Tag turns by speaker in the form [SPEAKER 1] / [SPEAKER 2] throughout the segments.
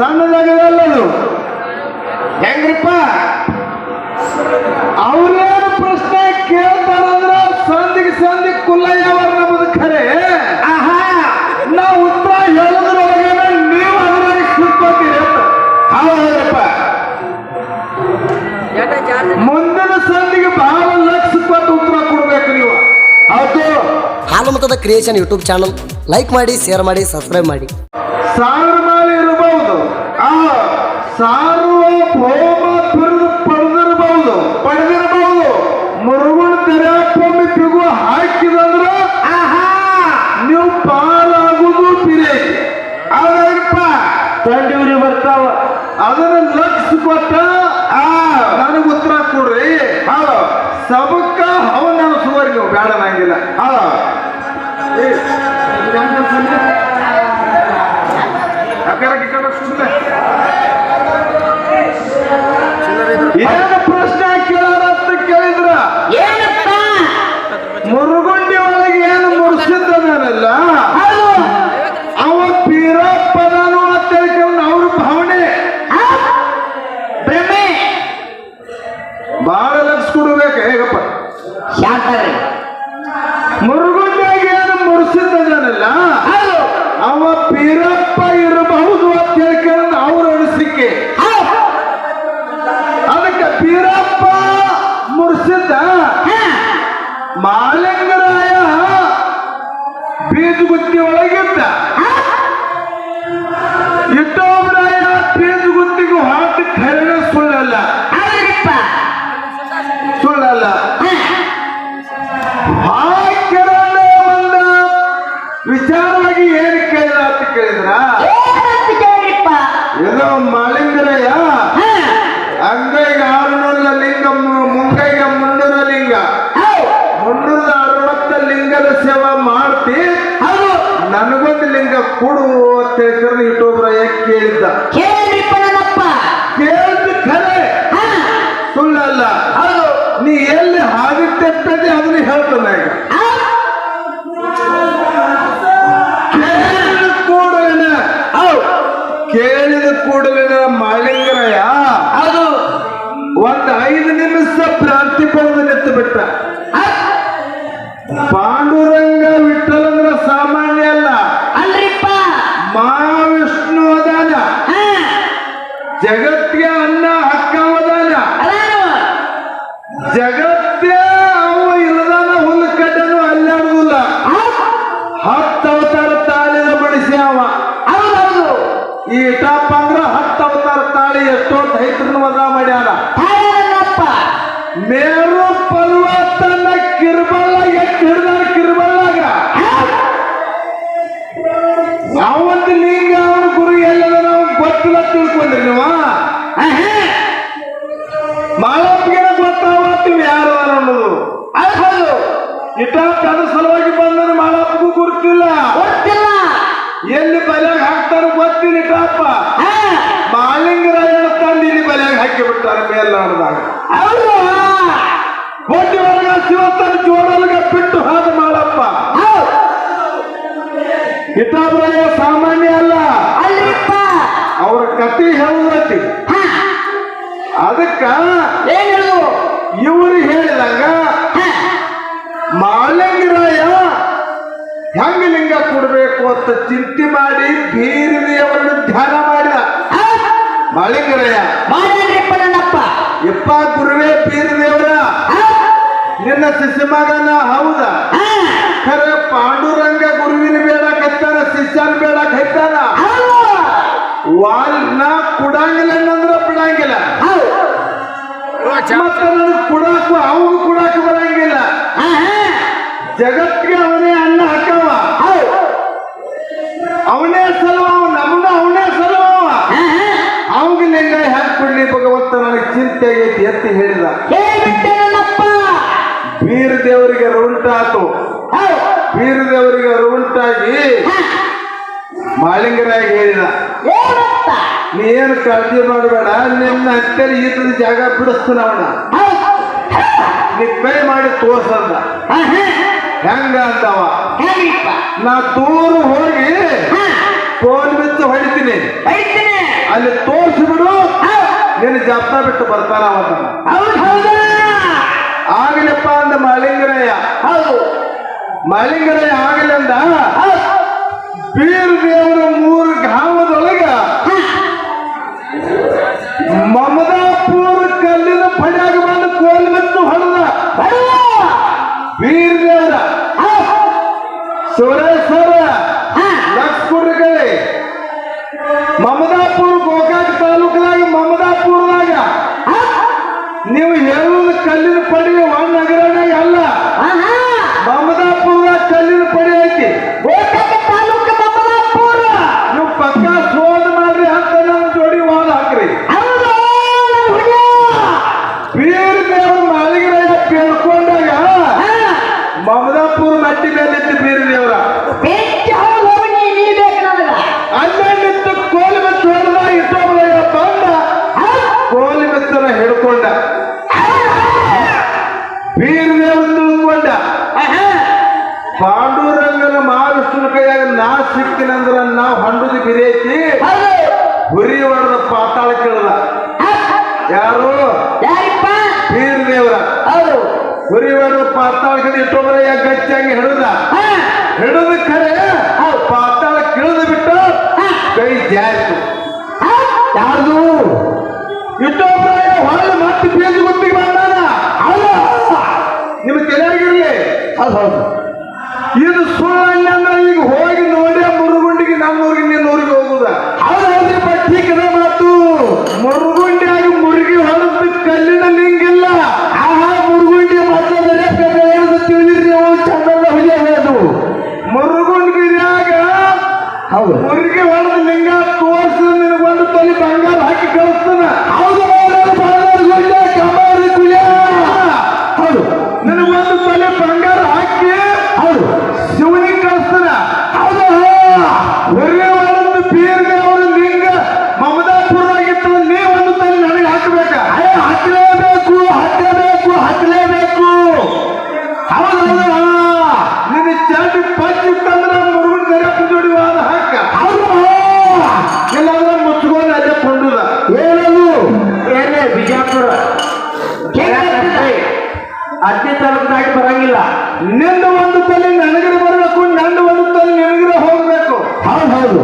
[SPEAKER 1] ಸಣ್ಣದಾಗದಲ್ಲದು ಹೆಂಗ್ರಿಪ್ಪ? ಅವ್ರೇನು ಪ್ರಶ್ನೆ ಕೇಳ್ತಾರಂದ್ರ ಸಂದಿಗೆ ಸಂದಿ ಕುಲ್ಲಯ್ಯವ್ರ ನಮ್ದು ಖರೆ ಆಹಾ. ನಾವು ಉತ್ತರ ಹೇಳೋದ್ರೊಳಗೇನೆ ನೀವು ಅದ್ರಾಗ ಕುತ್ಕೋತೀರಿ ಹೌದ್ರಪ್ಪ. ಮುಂದಿನ ಸಂದಿಗೆ ಬಹಳ ಲಕ್ಷ ಕೊಟ್ಟು ಉತ್ತರ ಕೊಡ್ಬೇಕು ನೀವು. ಹೌದು.
[SPEAKER 2] ಹಾಲು ಮತದ ಕ್ರಿಯೇಷನ್ ಯೂಟ್ಯೂಬ್ ಚಾನಲ್. ಲೈಕ್ ಮಾಡಿ ಶೇರ್ ಮಾಡಿ ಸಬ್ಸ್ಕ್ರೈಬ್ ಮಾಡಿ
[SPEAKER 1] ಸಾವಿರ ಮಾಲೆ ಇರಬಹುದು ಆ ಸಾರ್ವಭೌಮ ಪಡೆದಿರಬಹುದು. ಪಡೆದಿರಬಹುದು. ಮುರುಗುಣ ತೆರೆಯಪ್ಪೊಮ್ಮೆ ಪಿಗು ಹಾಕಿದಂದ್ರ ಆಹಾ! ನೀವು ಪಾಲಾಗುವುದು ಪಿರೇ ಅದಪ್ಪ ತಂಡಿವ್ರಿ ಬರ್ತಾವ. ಅದನ್ನ ಲಕ್ಷ ಕೊಟ್ಟ ಆ. ನನಗೆ ಉತ್ತರ ಕೊಡ್ರಿ. ಹೌದು. ಸಬಕ್ಕ ಅವನ ಸುವರಿ ನೀವು ಬೇಡ ನಂಗಿಲ್ಲ. ಹೌದು? ಅಕ್ಕಾರ ಗಿಕ್ಕಾರ ಏನು ಪ್ರಶ್ನೆ ಕೇಳೋದಂತ ಕೇಳಿದ್ರ? ಕೇಳಿದ್ದ
[SPEAKER 3] ಕೇಳಿಪ್ಪ ನನ್ನಪ್ಪ
[SPEAKER 1] ಕೇಳಿದ ಖರೆ ಸುಳ್ಳಲ್ಲ.
[SPEAKER 3] ಹೌದು
[SPEAKER 1] ನೀ ಎಲ್ಲಿ ಹಾಗೆ ತೆಪ್ಪದೆ ಅದನ್ನ ಹೇಳ್ತಾನೆ ಈಗ. ಕೇಳಿದ ಕೂಡಲಿನ ಕೇಳಿದ ಕೂಡಲಿನ ಮಾಳಿಂಗರಯ್ಯ
[SPEAKER 3] ಹೌದು
[SPEAKER 1] ಒಂದ್ ಐದು ನಿಮಿಷ ಪ್ರಾಂತಿಪದ ನಿಂತು ಬಿಟ್ಟ ಪಾಂಡುರಂಗ ಇಟ್ಟಾಪ್ ಅದ್ರ ಸಲುವಾಗಿ ಬಂದ್ರೆ ಮಾಡಪ್ಪಗೂ ಗುರುತಿಲ್ಲ
[SPEAKER 3] ಗೊತ್ತಿಲ್ಲ.
[SPEAKER 1] ಎಲ್ಲಿ ಬಲೆಯಾಗ ಹಾಕ್ತಾರ ಗೊತ್ತಿಲ್ಲ ಇಟ್ಟಾಪ
[SPEAKER 3] ಹಾ.
[SPEAKER 1] ಮಾಲಿಂಗರಾಯಣ ತಂದು ಇಲ್ಲಿ ಬಲೆಯಾಗ ಹಾಕಿ ಬಿಟ್ಟಾರ ಮೇಲ್ನಾಡದಾಗ. ಕೋಟಿ ಒಳಗ ಶಿವತನ ಜೋಡಲ್ಗ ಬಿಟ್ಟು ಹಾದ ಮಾಳಪ್ಪ
[SPEAKER 3] ಹೌದು.
[SPEAKER 1] ಇಟ್ಟಾಬ್ರಾಯ ಸಾಮಾನ್ಯ ಅಲ್ಲ. ಅವ್ರ ಕತಿ ಹೇಳತಿ
[SPEAKER 3] ಹಾ.
[SPEAKER 1] ಅದಕ್ಕ
[SPEAKER 3] ಏನು
[SPEAKER 1] ಇವರು ಹೇಳಿದಾಗ ಮಾಲಿಂಗರಾಯ ಹೆಂಗ ಲಿಂಗ ಕೊಡ್ಬೇಕು ಅಂತ ಚಿಂತೆ ಮಾಡಿ ಬೀರದಿಯವರನ್ನು ಧ್ಯಾನ ಮಾಡಿದ?
[SPEAKER 3] ಹೌದು.
[SPEAKER 1] ಮಾಲಿಂಗಪ್ಪ
[SPEAKER 3] ಎಪ್ಪ ನನ್ನಪ್ಪ
[SPEAKER 1] ಯಪ್ಪ ಗುರುವೇ ಬೀರದೇವರ ನಿನ್ನ ಶಿಷ್ಯ ಮಗನ ಹೌದ? ಖರೆ ಪಾಂಡುರಂಗ ಗುರುವಿನ ಬೇಡ ಕೈತಾರ ಶಿಷ್ಯನ ಬೇಡ ಕೈತಾರ?
[SPEAKER 3] ವಾಲ್ನ
[SPEAKER 1] ವಾಲ್ ನಾ ಕುಡಂಗಿಲ್ಲ ಅನ್ನಂದ್ರ ಬಿಡಂಗಿಲ್ಲ.
[SPEAKER 3] ಹೌದು.
[SPEAKER 1] ಮತ್ತೆ ನನಗೆ ಕುಡಾಕು ಅವಾಗ ಕುಡಾಕ ಬರಂಗಿಲ್ಲ. ಜಗತ್ತಿಗೆ ಅವನೇ ಅನ್ನ ಹಾಕವ. ಅವನೇ ಸಲುವ ನಮಗ ಅವನೇ ಸಲುವ ಅವಂಗ ಹಾ ಹಾಕ್ಬಿಡ್ಲಿ ಭಗವಂತ ನನಗೆ ಚಿಂತೆ ಐತಿ ಎತ್ತಿ ಹೇಳಿದ. ವೀರ ದೇವರಿಗೆ ರುಂಟಾತು ವೀರ ದೇವರಿಗೆ ರುಂಟಾಗಿ ಮಾಲಿಂಗರಾಗಿ ಹೇಳಿದ. ನೀ ಏನು ಕಾಳಜಿ ಮಾಡಬೇಡ ನಿನ್ನ ಹತ್ತಲ್ಲಿ ಈತದ ಜಾಗ ಬಿಡಿಸ್ತು
[SPEAKER 3] ನಾವಣ್ಣ
[SPEAKER 1] ನೀ ಕೈ ಮಾಡಿ
[SPEAKER 3] ತೋರ್ಸಲ್ಲ
[SPEAKER 1] ಹೆಂಗ
[SPEAKER 3] ಅಂತಾವ?
[SPEAKER 1] ನಾ ದೂರ ಹೋಗಿ ತೋಲ್ ಬಿದ್ದು ಹೊಡಿತೀನಿ. ಅಲ್ಲಿ ತೋರಿಸ್ಬಿಡು. ನಿನ್ನ ಜಪ್ತ ಬಿಟ್ಟು ಬರ್ತಾನ ಆಗಲಪ್ಪ ಅಂದ ಮಳಿಂಗರಯ್ಯ.
[SPEAKER 3] ಹೌದು
[SPEAKER 1] ಮಾಳಿಂಗರಯ್ಯ ಆಗಲಿ ಅಂದ.
[SPEAKER 3] ಹೌದ್
[SPEAKER 1] ಬೀರ್ ದೇವರು ಮೂರು ಗಾಮದೊಳಗ ಮಮದಾಪುರ ಕಲ್ಲಿನ ಪಡ್ಯಾಗ ಬಂದು ಕೋಲ್ ಬಿತ್ತು ಹೊಡೆದ
[SPEAKER 3] ಬರುವ
[SPEAKER 1] ಬೀರ್ ದೇವರ
[SPEAKER 3] ಹೌದ್
[SPEAKER 1] ಸುರೇಶ್ವರ
[SPEAKER 3] ಹಾ.
[SPEAKER 1] ಲಕ್ಷ್ಮಣಗಳೇ ಮಮದಾಪುರ ಗೋಕಾಕ್ ತಾಲೂಕದಾಗ ಮಮದಾಪುರದಾಗ. ನೀವು ಎಲ್ಲ ಕಲ್ಲಿನ ಪಡಿ ಒಂದ್ ನಗರನಾಗ ಅಲ್ಲ. ಮಮದಾಪುರದಾಗ ಕಲ್ಲಿನ ಪಡಿ ಐತಿ.
[SPEAKER 3] ಗೋಕಾಕ ತಾಲೂಕು ಮಮದಾಪುರ
[SPEAKER 1] ನೀವು ಪಕ್ಕ ಶೋಧ ಮಾಡ್ರಿ ಅಂತ ನನ್ನ ಜೋಡಿ ವಾದ ಹಾಕ್ರಿ
[SPEAKER 3] ಹೌದು ನಮ್ಮ ಹುಡುಗ
[SPEAKER 1] ಬೀರ್ ದೇವ್ರ ಮಾಳಿಗೆರಾಯ ಕೇಳ್ಕೊಂಡಾಗ
[SPEAKER 3] ಹಾ
[SPEAKER 1] ಮಮದಾಪುರ ಮಟ್ಟಿ ಮೇಲೆ ಇತ್ತು ಬೀರ್ ದೇವ್ರ
[SPEAKER 3] ಬೆಚ್ಚ ಹೌದು ಹೋಗಿ ನೀ ನಿಲ್ಬೇಕು ನನಗ
[SPEAKER 1] ಅಲ್ಲೇ ನಿಂತು ಕೋಲಿ ಮೆತ್ತು ಹೊಡೆದ ಇಟ್ಟೊಬ್ಬರ ಬಂದ
[SPEAKER 3] ಹೌದ್
[SPEAKER 1] ಕೋಲಿ ಮೆತ್ತನ ಹಿಡ್ಕೊಂಡ ಬೀರ್ ದೇವ್ರ ತಿಳ್ಕೊಂಡ ಪಾಂಡುರಂಗನ ಮಹಾವಿಷ್ಣುನ ಕೈಯಾಗ ನಾ ಸಿಕ್ಕಿನಂದ್ರ ನಾವು ಹಂಡುದು ಬಿರೇತಿ ಗುರಿ ಹೊಡೆದ ಪಾತಾಳ ಕೇಳದ ಯಾರು?
[SPEAKER 3] ಯಾರಿಪ್ಪ?
[SPEAKER 1] ಬೀರ್ ದೇವ್ರ
[SPEAKER 3] ಹೌದು.
[SPEAKER 1] ಹುರಿ ಹೊಡೆದ ಪಾತಾಳ ಕಡೆ ಇಟ್ಟೊಬ್ಬರ ಗಚ್ಚಾಗಿ ಹಿಡಿದ? ಹಿಡಿದ ಖರೆ ಪಾತಾಳ ಕಿಳಿದು ಬಿಟ್ಟು ಕೈ ಜಾರಿತು. ಯಾರ್ದು? ಮತ್ತೆ ಬೀಜ ಗುತ್ತಿಗೆ ಬಂದಾನ ಅಲ್ಲ
[SPEAKER 3] ಹೌದು ಹೌದು.
[SPEAKER 1] ಇದು ಸುಳ್ಳು ಅಂದ್ರೆ ಈಗ ಹೋಗಿ ನೋಡಿ ಮುರುಗುಂಡಿಗೆ ನಮ್ಮೂರಿಗೆ ನಿನ್ನೂರಿಗೆ ಹೋಗುದ.
[SPEAKER 3] ಹೌದು ಹೌದ್ರಿ
[SPEAKER 1] ಪಟ್ಟಿಕದ
[SPEAKER 3] ಬಿಜಾಪುರ
[SPEAKER 1] ತಲುಪ ದಾಟಿ ಬರಂಗಿಲ್ಲ. ನಿಂದ ಒಂದು ತಲೆ ನನಗಿರ ಬರಬೇಕು ನನ್ನ ಒಂದು ತಲೆ ನನಗಿರ ಹೋಗ್ಬೇಕು.
[SPEAKER 3] ಹೌದು ಹೌದು.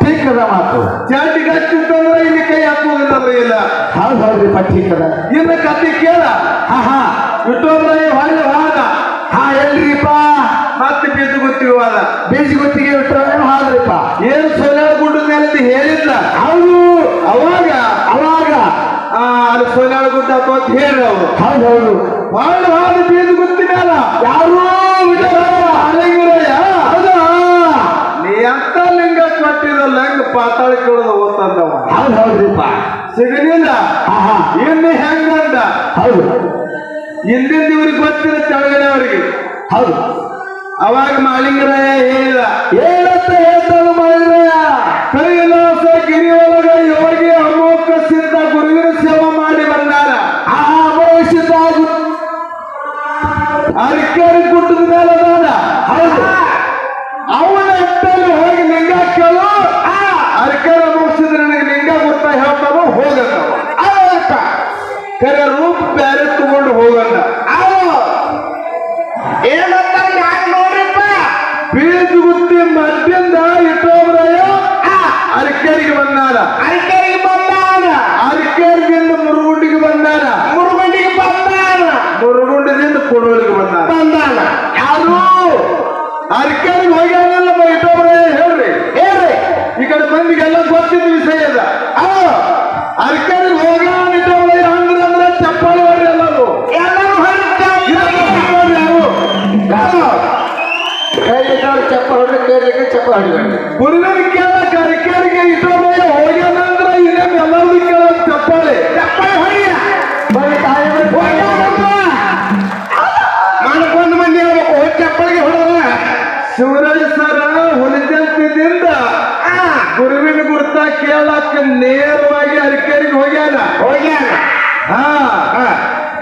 [SPEAKER 3] ಠೀಕದ ಮಾತು.
[SPEAKER 1] ಚಾಟಿ ಗಚ್ಚಿತ್ತಂದ್ರೆ ಇಲ್ಲಿ ಕೈ ಹಾಕುವುದಿಲ್ಲ ಇಲ್ಲ.
[SPEAKER 3] ಹೌದು ಹೌದು ಪಠೀಕದ
[SPEAKER 1] ಇನ್ನು ಕತ್ತಿ ಕೇಳ.
[SPEAKER 3] ಹಾ ಹಾ.
[SPEAKER 1] ಇಟ್ಟೋದ್ರೆ ಹೊಳ್ಳಿ ಹೋದ
[SPEAKER 3] ಹಾ ಎಲ್ರಿಪ್ಪ
[SPEAKER 1] ಮತ್ತೆ ಬೀಜ ಗೊತ್ತಿಗೆ ಹೋದ
[SPEAKER 3] ಬೀಜ ಗುತ್ತಿಗೆ ಬಿಟ್ಟರೆ ಹಾದ್ರಿಪ್ಪ
[SPEAKER 1] ಏನು ಸೊಲ್ಯಾಳ ಗುಡ್ಡದ ಮೇಲೆ ಹೇಳಿದ್ದ
[SPEAKER 3] ಹೌದು
[SPEAKER 1] ಅವಾಗ
[SPEAKER 3] ಅವಾಗ
[SPEAKER 1] ಆ ಅಲ್ಲಿ ಸೊಲ್ಯಾಳ ಗುಡ್ಡ ಅಥವಾ ಅಂತ ಹೇಳಿ ಅವರು
[SPEAKER 3] ಹೌದು ಹೌದು
[SPEAKER 1] ಮೇಲ
[SPEAKER 3] ಯಾರು
[SPEAKER 1] ಅಲ್ಲಿಂಗಿರಯ್ಯ ನೀ ಅಂತ ಲಿಂಗ ಲಂಗ್ ಪಾತಾಳ ಕೇಳದ ಓದ್ತಂದವ
[SPEAKER 3] ಹೌದು ಹೌದ್ರಿಪ್ಪ
[SPEAKER 1] ಸಿಗಲಿಲ್ಲ ಇನ್ನು ಹೆಂಗಂದ?
[SPEAKER 3] ಹೌದು.
[SPEAKER 1] ಹಿಂದಿನ ಇವ್ರಿಗೆ ಅವರಿಗೆ
[SPEAKER 3] ಹೌದು.
[SPEAKER 1] ಅವಾಗ ಮಾಳಿಂಗರಾಯ ಹೇಳಿದ.
[SPEAKER 3] ಹೇಳತ್ತ ಹೇಳ್ತಾನು
[SPEAKER 1] ಅರಿಕೆರೆ ಗುಡ್ಡದ ಮೇಲೆ ಅದಾನ
[SPEAKER 3] ಹೌದು.
[SPEAKER 1] ಅವನ ಹತ್ತಲ್ಲಿ ಹೋಗಿ ಲಿಂಗ ಕೇಳು. ಅರಿಕೆರೆ ಮುಗಿಸಿದ್ರೆ ನನಗೆ ಲಿಂಗ ಗೊತ್ತಾ ಹೇಳ್ತಾನೋ
[SPEAKER 3] ಅವತ್ತ
[SPEAKER 1] ಕರೆ ರೂಪ ಬ್ಯಾರೆ ತಗೊಂಡು ಆ
[SPEAKER 3] ಏನಂತ ನೋಡಿಪ್ಪ
[SPEAKER 1] ಬೀಜ ಗುತ್ತಿ ಮಧ್ಯದಿಂದ ಇಟ್ಟೋಬ್ರಯ್ಯ ಅರಿಕೆರಿಗೆ ಬಂದಾರ
[SPEAKER 3] ಅರಿಕೆರಿಗೆ ಬಂದಾನ
[SPEAKER 1] ಅರಿಕೆರಿಗಿಂದ ಮುರುಗುಂಡಿಗೆ ಬಂದಾನ
[SPEAKER 3] ಮುರುಗಂಡಿಗೆ ಬಂದಾನ
[SPEAKER 1] ಮುರುಗುಂಡದಿಂದ ಕೊಡೋಳಿಗೆ ಬಂದಾನ
[SPEAKER 3] ಬಂದಾನ ಯಾರು
[SPEAKER 1] ಅರಿಕೆರಿಗೆ ಹೋಗ್ಯಾನಿಲ್ಲ ಇಟ್ಟೋಬ್ರಯ್ಯ ಹೇಳ್ರಿ
[SPEAKER 3] ಹೇಳ್ರಿ
[SPEAKER 1] ಮಂದಿಗೆಲ್ಲ ಗೊತ್ತಿದ್ದ ವಿಷಯ ಅದ ಅರ್ಕರಿ ಇಟ್ಟವ್ರೆ ಅಂದ್ರೆ ಅಂದ್ರೆ ಚಪ್ಪಾಳಿ ಹೊಡ್ರಿ ಎಲ್ಲರೂ
[SPEAKER 3] ಎಲ್ಲರೂ
[SPEAKER 1] ಕೈ ಚಪ್ಪ ಹೊಡ್ರಿ ಕೇಳಿಗೆ ಚಪ್ಪ ಹೊಡಿಬೇಡಿ ಗುರುವಿನ ಕೇಳಕ್ ನೇರವಾಗಿ ಅರ್ಕೇರಿಗೆ ಹೋಗ್ಯಾನ?
[SPEAKER 3] ಹೋಗ್ಯಾನ.
[SPEAKER 1] ಹಾ.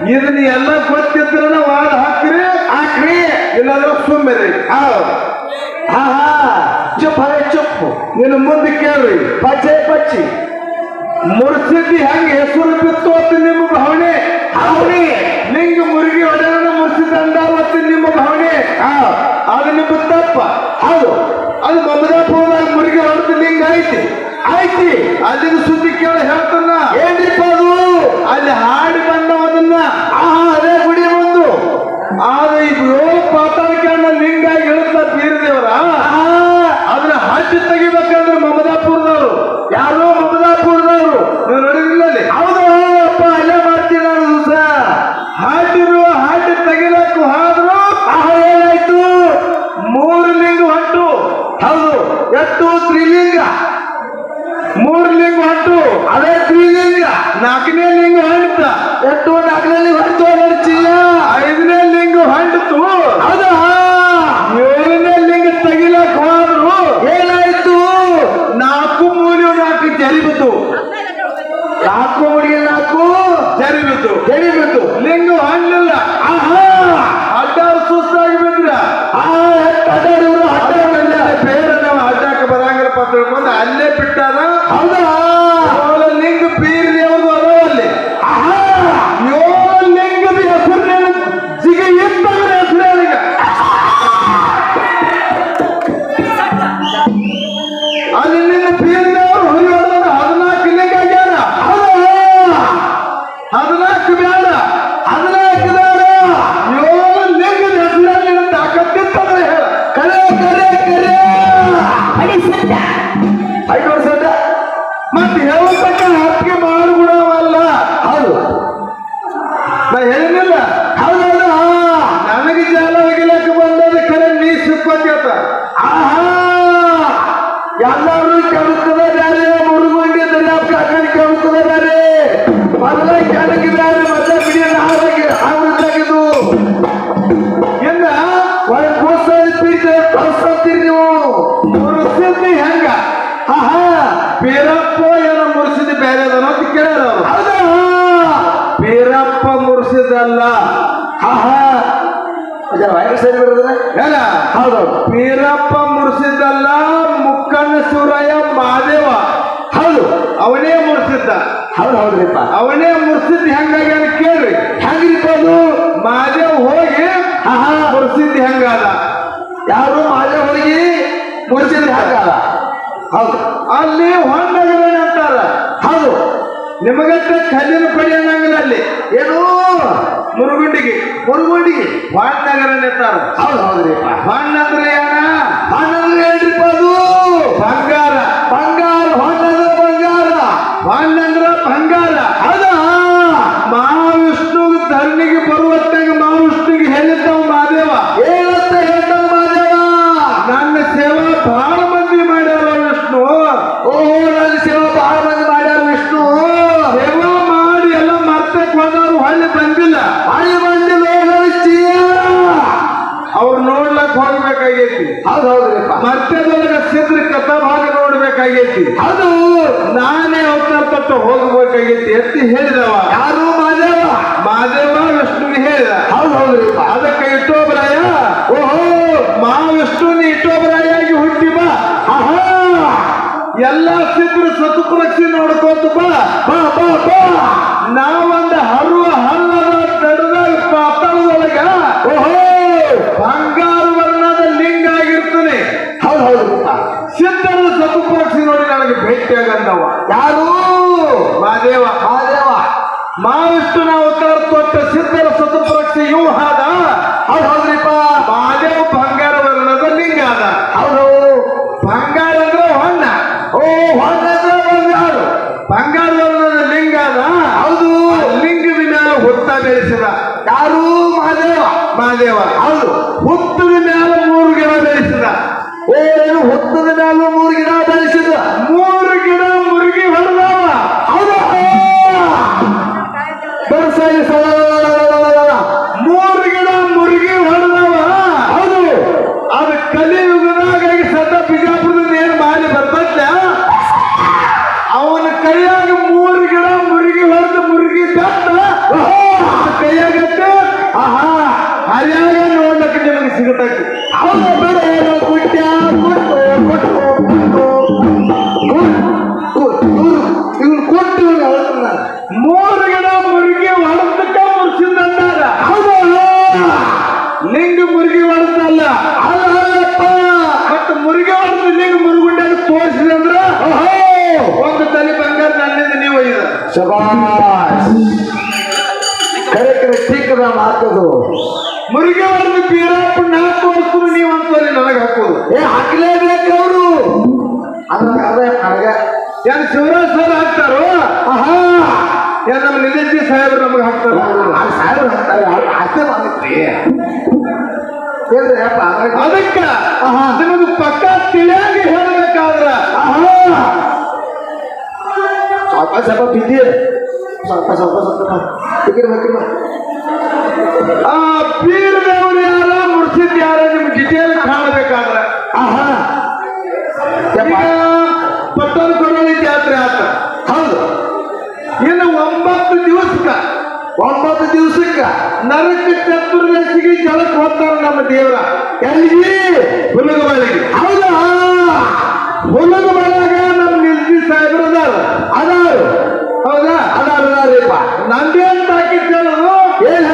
[SPEAKER 1] ಇದನ್ನ ಎಲ್ಲ ಗೊತ್ತಿದ್ರ ವಾದ ಹಾಕ್ರಿ.
[SPEAKER 3] ಹಾಕ್ರಿ.
[SPEAKER 1] ಇಲ್ಲಾಂದ್ರೆ ಸುಮ್ಮನೆ
[SPEAKER 3] ಚುಪ್ಪ ಹಾ ಹಾ. ಚುಪ್ ಹಳೆ ಚುಪ್
[SPEAKER 1] ಇನ್ನು ಮುಂದೆ ಕೇಳ್ರಿ.
[SPEAKER 3] ಪಚ್ಚೆ ಪಚ್ಚಿ.
[SPEAKER 1] ಮುರ್ಸಿದ್ದಿ ಹೆಂಗ್ ಹೆಸರು ಬಿತ್ತು ಅಂತ ನಿಮ್ಮ ಭಾವನೆ?
[SPEAKER 3] ಅವನಿ
[SPEAKER 1] ನಿಂಗೆ ಮುರುಗಿ ಒಡೆಯನ ಮುರ್ಸಿದ ಅಂದಾವತ್ತು ನಿಮ್ಮ ಭಾವನೆ? ಅದು ನಿಮ್ಮ ತಪ್ಪ.
[SPEAKER 3] ಹೌದು.
[SPEAKER 1] ಅದು ಮಮದಾಪುರದಾಗ ಮುರುಗಿ ಹೊಡೆದು ನಿಂಗೆ ಐತಿ ಐತಿ ಅಲ್ಲಿನ ಸುದ್ದಿ ಕೇಳಿ ಹೇಳ್ತಾನ
[SPEAKER 3] ಏನಿಪ್ಪ ಅದು
[SPEAKER 1] ಅಲ್ಲಿ ಹಾಡಿ ಬಂದವದನ್ನ
[SPEAKER 3] ಆಹಾ ಅದೇ ಗುಡಿ ಬಂದು.
[SPEAKER 1] ಆದ್ರೆ ಇದು ಏಳು ಪಾತಾಳಕ್ಕೆ ಲಿಂಗಾಗಿ ಹೇಳುತ್ತ ಬೀರದೇವರ. ಅದನ್ನ ಹಚ್ಚಿ ತೆಗಿಬೇಕಂದ್ರೆ ಮಮದಾಪುರದವರು. ಯಾರೋ ಮಮದಾಪುರದವರು. ನೀವು ನೋಡಿದಿಲ್ಲ
[SPEAKER 3] ಹೌದು ಅಪ್ಪ ಅಲ್ಲೇ ಮಾಡ್ತೀನಿ ನಾನು ದಿವಸ.
[SPEAKER 1] ಹಾಡಿರುವ ಹಾಡಿ ತೆಗಿಲಕ್ಕೂ ಆದ್ರು
[SPEAKER 3] ಆಹಾ ಏನಾಯ್ತು?
[SPEAKER 1] ಮೂರು ಲಿಂಗ ಹೊಟ್ಟು
[SPEAKER 3] ಹೌದು ಎತ್ತು ತ್ರಿಲಿಂಗ
[SPEAKER 1] ಮೂರು ಲಿಂಗ ಹೊಂಟು
[SPEAKER 3] ಅದೇ ತ್ರಿಲಿಂಗ
[SPEAKER 1] ನಾಲ್ಕನೇ ಲಿಂಗ ಹೊಂಟ
[SPEAKER 3] ಎತ್ತು
[SPEAKER 1] ನಾಲ್ಕನೇ ಲಿಂಗ ಬೀರಪ್ಪ ಏನೋ ಮುರಿಸಿದ ಬೇರೆ ಅದನ್ನ ಅಂತ
[SPEAKER 3] ಹೌದಾ?
[SPEAKER 1] ಬೀರಪ್ಪ ಮುರ್ಸಿದಲ್ಲ
[SPEAKER 3] ಸರಿ ಬರೋದ್ರೆ
[SPEAKER 1] ಹೇಳ.
[SPEAKER 3] ಹೌದು.
[SPEAKER 1] ಬೀರಪ್ಪ ಮುರ್ಸಿದ್ದಲ್ಲ ಮುಕ್ಕಣ್ಣ ಶಿವರಾಯ ಮಾದೇವ
[SPEAKER 3] ಹೌದು.
[SPEAKER 1] ಅವನೇ ಮುರಿಸಿದ್ದ.
[SPEAKER 3] ಹೌದು ಹೌದ್ರಿಪ್ಪ
[SPEAKER 1] ಅವನೇ ಮುರ್ಸಿದ್ ಅಂತ ಕೇಳ್ರಿ.
[SPEAKER 3] ಹೆಂಗ್ರಿಪ್ಪ ಅದು?
[SPEAKER 1] ಮಾದೇವ್ ಹೋಗಿ ಮುರ್ಸಿದ್ ಹೆಂಗಾದ?
[SPEAKER 3] ಯಾರು? ಮಾಲೆ ಹೋಗಿ ಮುಚ್ಚಿದ್ರೆ ಹಾಕಲ್ಲ ಹೌದು.
[SPEAKER 1] ಅಲ್ಲಿ ಹೊಂಡಗರ ಅಂತಾರ
[SPEAKER 3] ಹೌದು.
[SPEAKER 1] ನಿಮಗತ್ತ ಕಲ್ಲಿನ ಪಡಿ ಅನ್ನಂಗಿಲ್ಲ ಅಲ್ಲಿ.
[SPEAKER 3] ಏನೋ
[SPEAKER 1] ಮುರುಗುಂಡಿಗೆ
[SPEAKER 3] ಮುರುಗುಂಡಿಗೆ.
[SPEAKER 1] ಹೊಂಡಗರ ಅಂತಾರ
[SPEAKER 3] ಹೌದು ಹೌದ್ರಿ
[SPEAKER 1] ಹೊಣ್ಣ ಅಂದ್ರೆ ಏನ
[SPEAKER 3] ಹಣ್ಣಂದ್ರೆ ಹೇಳ್ರಿಪ್ಪ ಅದು
[SPEAKER 1] ಬಂಗಾರ
[SPEAKER 3] ಬಂಗಾರ ಹೊಣ್ಣಂದ್ರೆ ಬಂಗಾರ
[SPEAKER 1] ಹೊಣ್ಣ ಅಂದ್ರ ಬಂಗಾರ
[SPEAKER 3] ಹೌದಾ
[SPEAKER 1] ಮಹಾವಿಷ್ಣು ಧರಣಿಗೆ ಬರುವತ್ತಾಗ ಮಹಾವಿಷ್ಣುಗೆ ಹೇಳಿದ್ದವ ಮಾದೇವ
[SPEAKER 3] ಏನಂತ ಹೇಳ್ತಾನ ಮಾದೇವ
[SPEAKER 1] ನನ್ನ ಸೇವಾ ಬಹಳ ಮಂದಿ ಮಾಡ್ಯಾರ ವಿಷ್ಣು
[SPEAKER 3] ಓಹೋ ನನ್ನ ಸೇವೆ ಬಹಳ ಮಂದಿ ಮಾಡ್ಯಾರ ವಿಷ್ಣು
[SPEAKER 1] ಸೇವಾ ಮಾಡಿ ಎಲ್ಲ ಮರ್ತಕ್ ಹೋದವ್ರು ಹೊಳ್ಳಿ ಬಂದಿಲ್ಲ
[SPEAKER 3] ಹಳ್ಳಿ ಮಂದಿ ಲೋಹರಿಸಿಯ
[SPEAKER 1] ಅವ್ರು ನೋಡ್ಲಕ್ ಹೋಗ್ಬೇಕಾಗೈತಿ
[SPEAKER 3] ಹೌದು ಹೌದ್ರಿಪ್ಪ
[SPEAKER 1] ಮರ್ತ್ಯದೊಳಗ ಸಿದ್ರ ಕಥಾಭಾಗ ನೋಡ್ಬೇಕಾಗೈತಿ
[SPEAKER 3] ಅದು
[SPEAKER 1] ನಾನೇ ಅವತಾರ ತೊಟ್ಟು ಹೋಗ್ಬೇಕಾಗೈತಿ ಎತ್ತಿ ಹೇಳಿದವ
[SPEAKER 3] ಯಾರು ಮಾದೇವ
[SPEAKER 1] ಮಾದೇವ ವಿಷ್ಣುಗೆ ಹೇಳಿದ
[SPEAKER 3] ಹೌದು ಹೌದ್ರಿಪ್ಪ
[SPEAKER 1] ಅದಕ್ಕೆ ಇಟ್ಟೋಬರಾಯ ಓಹೋ ಮಹಾವಿಷ್ಣುನಿ ಇಟ್ಟೋಬರಾಯಾಗಿ ಹುಟ್ಟಿ ಬಾ
[SPEAKER 3] ಆಹಾ
[SPEAKER 1] ಎಲ್ಲ ಸತುಪರಕ್ಷಿ ನೋಡ್ಕೋತ ಬಾ
[SPEAKER 3] ಬಾ ಬಾ ಬಾ.
[SPEAKER 1] ನಾವೊಂದ ಹರುವ ಹಲ್ಲದ ತಡದಾಗ ಪಾತಾಳದೊಳಗ.
[SPEAKER 3] ಓಹೋ
[SPEAKER 1] ಬಂಗಾರ ವರ್ಣದ ಲಿಂಗ ಆಗಿರ್ತಾನೆ.
[SPEAKER 3] ಹೌದು ಹೌದು.
[SPEAKER 1] ಸಿದ್ಧರ ಸತುಪರಕ್ಷಿ ನೋಡಿ ನನಗೆ ಭೇಟಿಯಾಗಂದವ.
[SPEAKER 3] ಯಾರು
[SPEAKER 1] ಮಾದೇವ
[SPEAKER 3] ಮಾದೇವ
[SPEAKER 1] ಮಹಾವಿಷ್ಣುನ ಅವತಾರ ತೊಟ್ಟ ಸಿದ್ಧರ ಸತುಪರಕ್ಷಿ ಇವು ಆದ
[SPEAKER 3] ಹೌದು ಹೌದ್ರಿಪ್ಪ
[SPEAKER 1] ಮಹಾದೇವ ಬಂಗಾರ ವರ್ಣದ ಲಿಂಗ ಅದ
[SPEAKER 3] ಹೌದು
[SPEAKER 1] ಬಂಗಾರ ಅಂದ್ರೆ ಹೊಣ್ಣ
[SPEAKER 3] ಓ ಹೊಣ್ಣಂದ್ರೆ ಬಂಗಾರು
[SPEAKER 1] ಬಂಗಾರ ವರ್ಣದ ಲಿಂಗ ಅದ
[SPEAKER 3] ಹೌದು
[SPEAKER 1] ಲಿಂಗದ ಮೇಲೆ ಹುತ್ತ ಬೆಳೆಸಿದ
[SPEAKER 3] ಯಾರು ಮಹಾದೇವ?
[SPEAKER 1] ಮಹಾದೇವ.
[SPEAKER 3] ಹೌದು.
[SPEAKER 1] ಹುತ್ತದ ಮೇಲೆ ಮೂರು ಗಿಡ ಬೆಳೆಸಿದ
[SPEAKER 3] ಏನು ಹುತ್ತದ ಮೇಲೂ
[SPEAKER 1] ನಿಮಗೆ ಪಕ್ಕ ತಿಳಿಯಾಗಿ ಹೇಳಬೇಕಾದ್ರ.
[SPEAKER 3] ಸ್ವಲ್ಪ ಸ್ವಲ್ಪ ಬಿದ್ದಿ ಸ್ವಲ್ಪ ಸ್ವಲ್ಪ ಸ್ವಲ್ಪ ಬಿಗಿರ್ ಬಿಗಿರ್
[SPEAKER 1] ಆ ಬೀರ್ ದೇವರು ಯಾರ ಮುಡ್ಸಿದ್ ಯಾರ ನಿಮ್ ಡಿಟೇಲ್ ಕಾಣಬೇಕಾದ್ರ.
[SPEAKER 3] ಆಹಾ.
[SPEAKER 1] ದಿವಸಕ್ಕ ನರಕ ಚತುರ್ದಶಿಗೆ ಜಲಕ್ ಹೋಗ್ತಾರ ನಮ್ಮ ದೇವರ.
[SPEAKER 3] ಎಲ್ಲಿ
[SPEAKER 1] ಹುಲಗ ಬಳಿಗೆ
[SPEAKER 3] ಹೌದಾ?
[SPEAKER 1] ಹುಲಗಬಾಳಾಗ ನಮ್ಮ ನಿಲ್ಸಿ ಸಾಹೇಬ್ರು ಅದಾರ.
[SPEAKER 3] ಅದಾರು.
[SPEAKER 1] ಹೌದಾ?
[SPEAKER 3] ಅದಾರ ಅದಾರಿಪ್ಪ.
[SPEAKER 1] ನಂದೇನ್ ತಾಕಿದ್ ಹೇಳೋದು?
[SPEAKER 3] ಏನ್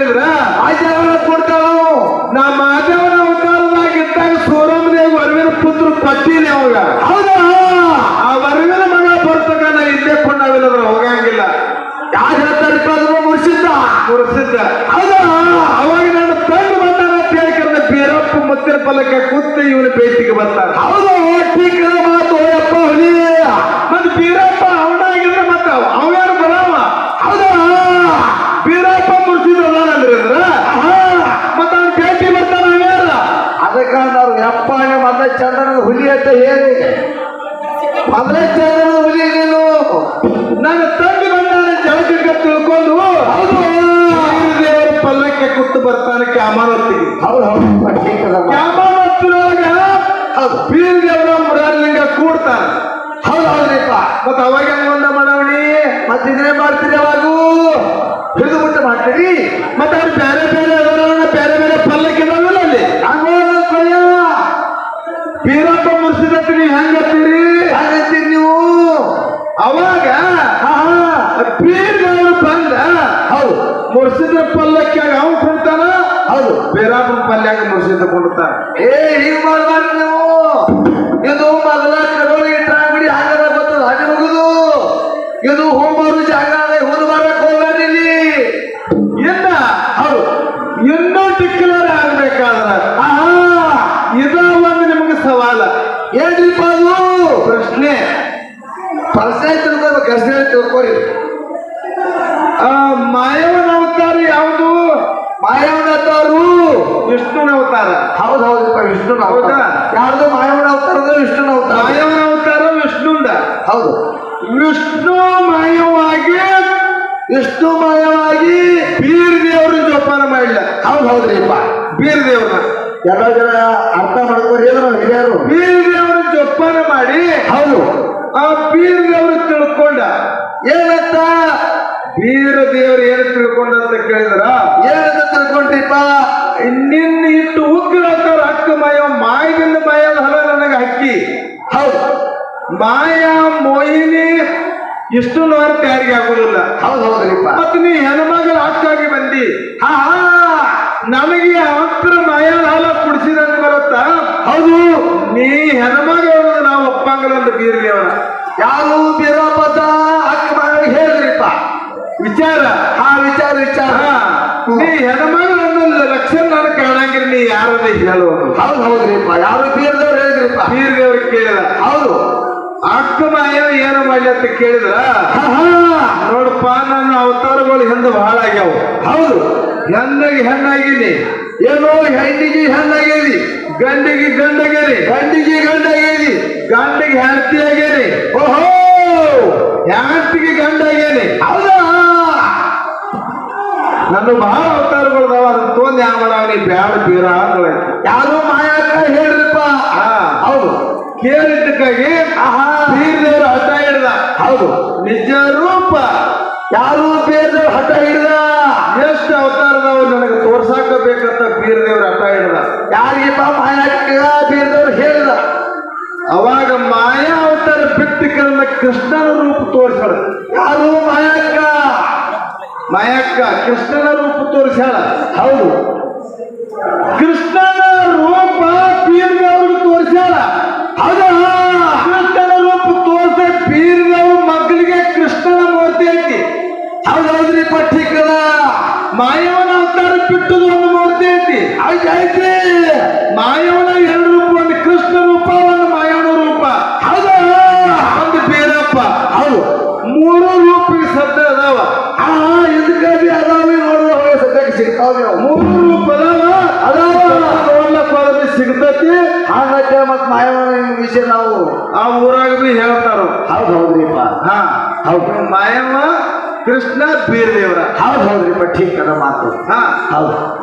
[SPEAKER 1] ಕೇಳಿದ್ರ
[SPEAKER 3] ಆಚಾರ ಕೊಡ್ತಾಳು
[SPEAKER 1] ನಮ್ಮ ಮಹಾದೇವನ ಅವತಾರದಾಗ ಇದ್ದಾಗ ಸೋರಮದೇವ್ ವರವಿನ ಪುತ್ರ ಕೊಟ್ಟಿನಿ ಅವಾಗ.
[SPEAKER 3] ಹೌದಾ?
[SPEAKER 1] ಆ ವರವಿನ ಮಗ ಬರ್ತಕ ನಾ ಇಲ್ಲೇ ಕೊಂಡಾವಿಲ್ಲದ್ರ ಹೋಗಂಗಿಲ್ಲ.
[SPEAKER 3] ಯಾರು ಹೇಳ್ತಾರಪ್ಪ ಅದನ್ನು ಮುರ್ಸಿದ್ದ?
[SPEAKER 1] ಮುರ್ಸಿದ್ದ.
[SPEAKER 3] ಹೌದಾ?
[SPEAKER 1] ಅವಾಗ ನನ್ನ ತಂದು ಬಂದಾರ ಅಂತ ಹೇಳ್ಕಂದ್ರೆ ಬೀರಪ್ಪ ಮುತ್ತಿನ ಫಲಕ್ಕೆ ಕೂತು ಇವನು ಬೇಸಿಗೆ ಬರ್ತಾರ
[SPEAKER 3] ಹೌದಾ ಠೀಕ್ ಅದ ಮಾತು ಹೋಯಪ್ಪ ಹುಲಿ.
[SPEAKER 1] ಮತ್ತೆ ಬೀರಪ್ಪ ಅವನಾಗಿದ್ರೆ ಮತ್ತೆ ಅವ ಯಾರು ಬರವ
[SPEAKER 3] ಹೌದಾ
[SPEAKER 1] ಬೀರಪ್ಪ ಮುರ್ಸಿದ ಅಂದ್ರೆ
[SPEAKER 3] ಆಹಾ
[SPEAKER 1] ಮತ್ತ ಅವ್ನ ಭೇಟಿ ಬರ್ತಾನ ಅವ ಯಾರ
[SPEAKER 3] ಅದಕ್ಕ ನಾವು ಯಪ್ಪ ಮೊದಲ ಚಂದ್ರನ ಹುಲಿ ಅಂತ ಹೇಳಿ ಮೊದಲ ಚಂದ್ರನ ಹುಲಿ ನೀನು.
[SPEAKER 1] ನನ್ನ ತಂದೆ ಬಂದಾನೆ ಜಳಕ ತಿಳ್ಕೊಂಡು. ದೇವರ ಪಲ್ಲಕ್ಕೆ ಕೂತು ಬರ್ತಾನೆ
[SPEAKER 3] ಹೌದು ಠೀಕ್ ಅದ ಮಾತು.
[SPEAKER 1] ಕ್ಯಾಮರತ್ತಿನೊಳಗ
[SPEAKER 3] ಹೌದು.
[SPEAKER 1] ಕೂಡ್ತಾನ.
[SPEAKER 3] ಹೌದ್ರಿಪ್ಪ
[SPEAKER 1] ಮತ್ತ ಅವಾಗ ಒಂದ ಮಾಡವಣಿ
[SPEAKER 3] ಮತ್ತೆ ಇದನ್ನೇ ಮಾಡ್ತೀರಿ ಅವಾಗೂ? ಹಿಡಿದು ಬಿಟ್ಟು ಮಾಡ್ತೀರಿ?
[SPEAKER 1] ಮತ್ತೆ ಅವ್ರು ಬೇರೆ ಬೇರೆ ಬೇರೆ ಬೇರೆ ಪಲ್ಲಕ್ಕೆ ಅಲ್ಲಿ? ಬೀರಪ್ಪ ಮುರ್ಸಿದತ್ತ ನೀವು ಹೆಂಗತ್ತೀರಿ
[SPEAKER 3] ಹಾಗಂತೀರಿ ನೀವು?
[SPEAKER 1] ಅವಾಗ ದೇವರು ಬಂದ
[SPEAKER 3] ಹೌದು.
[SPEAKER 1] ಮುರ್ಸಿದ ಪಲ್ಲಕ್ಕೆ ಅವ್ನು ಕುಂತಾನ?
[SPEAKER 3] ಹೌದು.
[SPEAKER 1] ಪೀರಾಪ ಪಲ್ಯಾಗ ಮುರ್ಸಿದ ಕೊಡ್ತಾರ
[SPEAKER 3] ಏ ಹೀಗೆ ಮಾಡ್ಬಾರ್ದು ನೀವು. ಇದು ಮೊದಲ ಕಡೋಳಿ ಟ್ರಾಂಗುಡಿ ಹಂಗದ ಬರ್ತದ ಹಂಗ ಮುಗಿದು ಇದು ಹೋಮರು ಜಾಗ ಹುದು ಬರಕ್ ಹೋಗ್ಬೇಡಿ ಇಲ್ಲಿ
[SPEAKER 1] ಇನ್ನ
[SPEAKER 3] ಹೌದು
[SPEAKER 1] ಇನ್ನೂ ಟಿಕ್ಯುಲರ್ ಆಗ್ಬೇಕಾದ್ರ
[SPEAKER 3] ಆಹಾ
[SPEAKER 1] ಇದ ಒಂದು ನಿಮಗೆ ಸವಾಲ
[SPEAKER 3] ಏನ್ರಿಪ್ಪ ಅದು
[SPEAKER 1] ಪ್ರಶ್ನೆ
[SPEAKER 3] ಪ್ರಶ್ನೆ ಪ್ರಶ್ನೆ ತಿಳ್ಕೊರಿ.
[SPEAKER 1] ಆ ಮಾಯವನ ಅವತಾರ ಯಾವುದು?
[SPEAKER 3] ಮಾಯವನವರು
[SPEAKER 1] ವಿಷ್ಣುನ ಅವತಾರ
[SPEAKER 3] ಹೌದು ಹೌದಪ್ಪ ವಿಷ್ಣುನ
[SPEAKER 1] ಹೌದಾ?
[SPEAKER 3] ಅವತಾರ ಯಾರ್ದು ಮಾಯವನ ಅವತಾರದ ವಿಷ್ಣುನ ಅವತಾರ
[SPEAKER 1] ಮಾಯವನ ಅವತಾರ ವಿಷ್ಣುಂದ
[SPEAKER 3] ಹೌದು.
[SPEAKER 1] ವಿಷ್ಣು ಮಾಯವಾಗಿ
[SPEAKER 3] ವಿಷ್ಣು ಮಾಯವಾಗಿ
[SPEAKER 1] ಬೀರ್ ದೇವ್ರ ಜೋಪಾನ ಮಾಡಿಲ್ಲ
[SPEAKER 3] ಹೌದು ಹೌದ್ರಿಪ್ಪ
[SPEAKER 1] ಬೀರ್ ದೇವ್ರನ್ನ
[SPEAKER 3] ಎಲ್ಲ ಜನ ಅರ್ಥ ಮಾಡ್ಕೊರಿ ಹಿರಿಯರು.
[SPEAKER 1] ಬೀರ್ ದೇವ್ರ ಜೋಪಾನ ಮಾಡಿ
[SPEAKER 3] ಹೌದು.
[SPEAKER 1] ಆ ಬೀರ್ ದೇವರು ತಿಳ್ಕೊಂಡ.
[SPEAKER 3] ಏನಂತ
[SPEAKER 1] ಬೀರ ದೇವರು ಏನು ತಿಳ್ಕೊಂಡ ಅಂತ ಕೇಳಿದ್ರ?
[SPEAKER 3] ಏನಂತ ತಿಳ್ಕೊಂಡ್ರಿಪ್ಪ
[SPEAKER 1] ನಿನ್ನ ಇಟ್ಟು ಉಗ್ರ ಹಕ್ಕು ಅಕ್ಕ ಮಾಯ ಮಾಯದಿಂದ ಮಾಯದ ಹಲ ನನಗೆ ಹಕ್ಕಿ.
[SPEAKER 3] ಹೌದು.
[SPEAKER 1] ಮಾಯಾ ಮೋಹಿನಿ ಇಷ್ಟು ನೋರ್ ತಯಾರಿಗೆ ಆಗುದಿಲ್ಲ.
[SPEAKER 3] ಹೌದು ಹೌದ್ರಿಪ್ಪ
[SPEAKER 1] ಮತ್ತ ನೀ ಹೆಣ್ಮಗಳ ಹಕ್ಕಾಗಿ ಬಂದಿ.
[SPEAKER 3] ಹಾ ನಮಗೆ
[SPEAKER 1] ನನಗೆ ಅವತ್ರ ಮಾಯಾದ ಹಾಲ ಕುಡಿಸಿದಂಗೆ ಬರುತ್ತಾ?
[SPEAKER 3] ಹೌದು.
[SPEAKER 1] ನೀ ಹೆಣ್ಮಗ ನಾವು ಒಪ್ಪಂಗಲ್ಲ ಅಂತ ಅವನ.
[SPEAKER 3] ಯಾರು ಬೀರಪ್ಪದ ಅಕ್ಕ ಮಾಡಿ ಹೇಳ್ರಿಪ್ಪ
[SPEAKER 1] ವಿಚಾರ
[SPEAKER 3] ಆ ವಿಚಾರ ವಿಚಾರ.
[SPEAKER 1] ಹಾ, ನೀ ಹೆಣ್ಮಗಳನ್ನು ಲಕ್ಷಣ ನಾನು ಕಾಣಂಗಿರಿ ನೀ ಯಾರದ ಹೇಳುವುದು
[SPEAKER 3] ಹೌದು ಹೌದ್ರಿಪ್ಪ ಯಾರು ಬೀರದವ್ರು ಹೇಳಿದ್ರಿಪ್ಪ.
[SPEAKER 1] ಬೀರ್ದೇವ್ರಿಗೆ ಕೇಳಿದ.
[SPEAKER 3] ಹೌದು.
[SPEAKER 1] ಅಕ್ಕ ಏನೋ ಏನು ಮಾಡಿ ಅಂತ ಕೇಳಿದ್ರ? ನೋಡಪ್ಪ ನನ್ನ ಅವತಾರಗಳು ಹಿಂದೆ ಬಹಳ ಆಗ್ಯಾವ.
[SPEAKER 3] ಹೌದು.
[SPEAKER 1] ಹೆಣ್ಣಾಗಿ ಹೆಣ್ಣಾಗಿನಿ.
[SPEAKER 3] ಏನೋ ಹೆಣ್ಣಿಗೆ ಹೆಣ್ಣಾಗೇದಿ
[SPEAKER 1] ಗಂಡಿಗೆ ಗಂಡಗೇರಿ.
[SPEAKER 3] ಗಂಡಿಗೆ ಗಂಡಗೇರಿ.
[SPEAKER 1] ಗಂಡಿಗೆ ಹೆಂಡತಿ ಆಗೇರಿ
[SPEAKER 3] ಓಹೋ!
[SPEAKER 1] ಹೆಂಡತಿಗೆ ಗಂಡ ಆಗೇರಿ
[SPEAKER 3] ಹೌದಾ?
[SPEAKER 1] ನನ್ನ ಬಹಳ ಅವತಾರಗಳದಾವ ಅದನ್ನ ತೊಂದ್ ಯಾವ ಮಾಡವನಿ ಬ್ಯಾಡ ಬೀರ ಅಂದ್ರೆ
[SPEAKER 3] ಯಾರು ಮಾಯಾಕ ಹೇಳಿದ್ರಪ್ಪ
[SPEAKER 1] ಹಾ
[SPEAKER 3] ಹೌದು.
[SPEAKER 1] ಕೇಳಿದ್ದಕ್ಕಾಗಿ
[SPEAKER 3] ಆಹಾ.
[SPEAKER 1] ಬೀರದೇವ್ರ ಹಠ ಹಿಡ್ದ.
[SPEAKER 3] ಹೌದು.
[SPEAKER 1] ನಿಜ ರೂಪ.
[SPEAKER 3] ಯಾರು ಬೇರೆ ಹಠ ಹಿಡ್ದ?
[SPEAKER 1] ಎಷ್ಟು ಅವತಾರದವ್ರು ನನಗೆ ತೋರ್ಸಾಕ ಬೇಕಂತ ಬೀರದೇವ್ರ ಹಠ ಹಿಡ್ದ.
[SPEAKER 3] ಯಾರಿಗಪ್ಪ ಮಾಯಾಕ ಬೀರದೇವ್ರು ಹೇಳಿದ.
[SPEAKER 1] ಅವಾಗ ಮಾಯಾ ಅವತಾರ ಬಿಟ್ಟು ಕೃಷ್ಣನ ರೂಪ ತೋರಿಸ್ಯಾಳ.
[SPEAKER 3] ಯಾರು? ಮಾಯಕ್ಕ.
[SPEAKER 1] ಮಾಯಕ್ಕ ಕೃಷ್ಣನ ರೂಪ ತೋರಿಸ್ಯಾಳ.
[SPEAKER 3] ಹೌದು.
[SPEAKER 1] ಕೃಷ್ಣನ ರೂಪ ಬೀರದೇವ್ರಿಗೆ ತೋರಿಸ್ಯಾಳ.
[SPEAKER 3] ಹೌದಾ ಹೌದೌದ್ರಿ ಪಠಿಕದ
[SPEAKER 1] ಮಾಯವನ ಅವತಾರ ಬಿಟ್ಟು ಒಂದು ಮೂರ್ತಿ ಐತಿ.
[SPEAKER 3] ಐತ್ರಿ.
[SPEAKER 1] ಮಾಯವನ ಎರಡು ರೂಪ ಒಂದು ಕೃಷ್ಣ ರೂಪ ಒಂದು ಮಾಯವನ ರೂಪ.
[SPEAKER 3] ಹೌದಾ.
[SPEAKER 1] ಒಂದು ಬೀರಪ್ಪ.
[SPEAKER 3] ಹೌದು.
[SPEAKER 1] ಮೂರು ರೂಪ ಸದ್ದ ಅದಾವ.
[SPEAKER 3] ಆ ಇದಕ್ಕಾಗಿ ಅದಾವೆ ನೋಡುವ ಹೊಳೆ ಸದ್ಯಕ್ಕೆ ಸಿಗ್ತಾವ
[SPEAKER 1] ಮೂರು ರೂಪ ಅದಾವ.
[SPEAKER 3] ಅದಾವ.
[SPEAKER 1] ನೋಡ್ಲಕ್ಕ ಸಿಗ್ತತಿ.
[SPEAKER 3] ಹಾಗಾಗಿ ಮತ್ ಮಾಯವನ ವಿಷಯ ನಾವು?
[SPEAKER 1] ಆ ಊರಾಗ ಬಿ ಹೇಳ್ತಾರ.
[SPEAKER 3] ಹೌದು ಹೌದ್ರಿಪ್ಪ.
[SPEAKER 1] ಹಾ.
[SPEAKER 3] ಹೌದು.
[SPEAKER 1] ಮಾಯವ ಕೃಷ್ಣ ಬೀರದೇವರ.
[SPEAKER 3] ಹೌದು ಹೌದ್ರಿಪ್ಪ ಠೀಕ್ ಅದ ಮಾತು.
[SPEAKER 1] ಹಾ.
[SPEAKER 3] ಹೌದು.